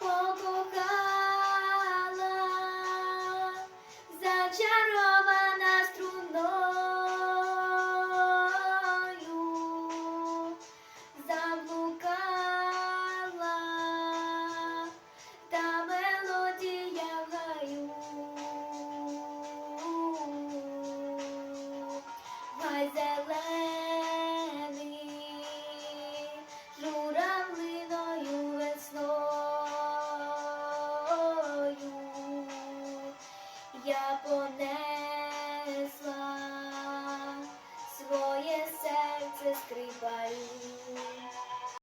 покохала, зачарована струною, заблукала, та мелодія гаю. Гай зелений, я понесла своє серце скрипаю.